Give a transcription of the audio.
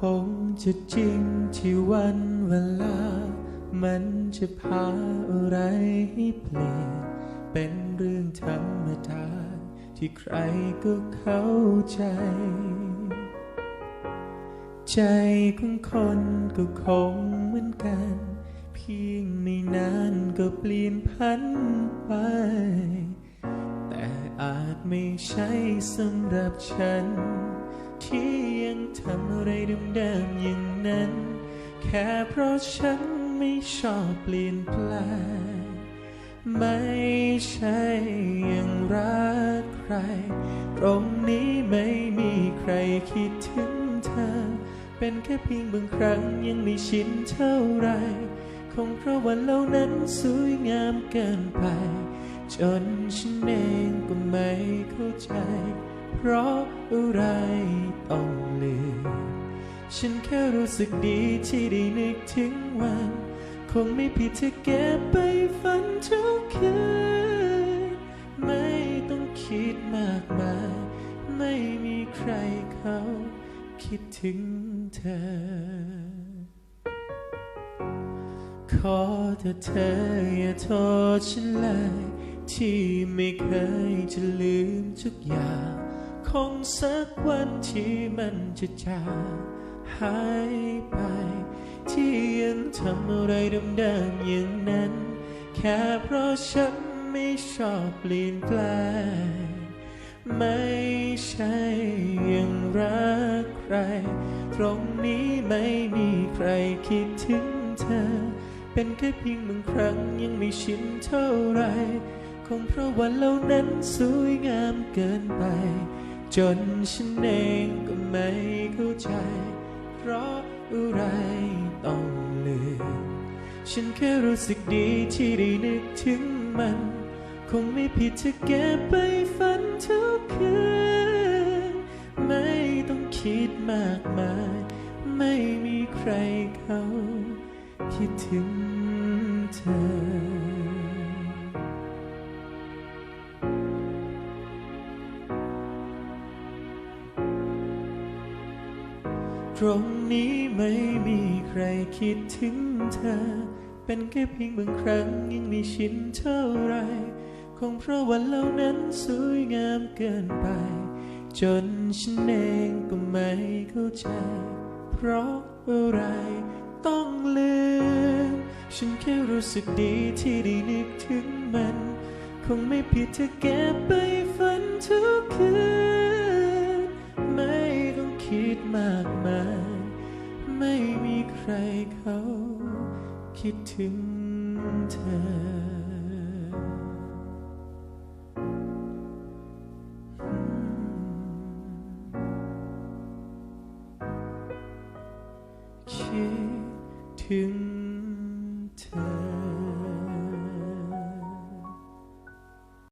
คงจะจริงที่วันเวลา มันจะพาอะไรให้เปลี่ยน เป็นเรื่องธรรมดาที่ใครก็เข้าใจ ใจของคนก็คงเหมือนกัน เพียงไม่นานก็เปลี่ยนพันไป แต่อาจไม่ใช่สำหรับฉัน ที่ยังทำอะไรเดิมๆอย่างนั้น แค่เพราะฉันไม่ชอบเปลี่ยนแปลงไม่ใช่ยังรักใคร ตรงนี้ไม่มีใครคิดถึงเธอ เป็นแค่เพียงบางครั้งยังไม่ชินเท่าไร คงเพราะวันเหล่านั้นสวยงามเกินไป จนฉันเองก็ไม่เข้าใจ เพราะอะไรต้องลืม ฉันแค่รู้สึกดีที่ได้นึกถึงวัน คงไม่ผิดที่เก็บไปฝันทุกคืน ไม่ต้องคิดมากมาย ไม่มีใครเขาคิดถึงเธอขอเธอเธออย่าโทษฉันเลยที่ไม่เคยจะลืมทุกอย่าง คงสักวันที่มันจะจางหายไป ที่ยังทำอะไรเดิมๆอย่างนั้น แค่เพราะฉันไม่ชอบเปลี่ยนแปลงไม่ใช่ยังรักใคร ตรงนี้ไม่มีใครคิดถึงเธอ เป็นแค่เพียงบางครั้งยังไม่ชินเท่าไร คงเพราะวันเหล่านั้นสวยงามเกินไป จนฉันเองก็ไม่เข้าใจ เพราะอะไรต้องลืม ฉันแค่รู้สึกดีที่ได้นึกถึงมัน คงไม่ผิดที่เก็บไปฝันทุกคืน ไม่ต้องคิดมากมาย ไม่มีใครเขาคิดถึงเธอ ตรงนี้ไม่มีใครคิดถึงเธอ เป็นแค่เพียงบางครั้งยังไม่ชินเท่าไร คงเพราะวันเหล่านั้นสวยงามเกินไป จนฉันเองก็ไม่เข้าใจ เพราะอะไรต้องลืม ฉันแค่รู้สึกดีที่ได้นึกถึงมัน คงไม่ผิดถ้าเก็บไปฝันทุกคืน เขาคิดถึงเธอคิดถึงเธอ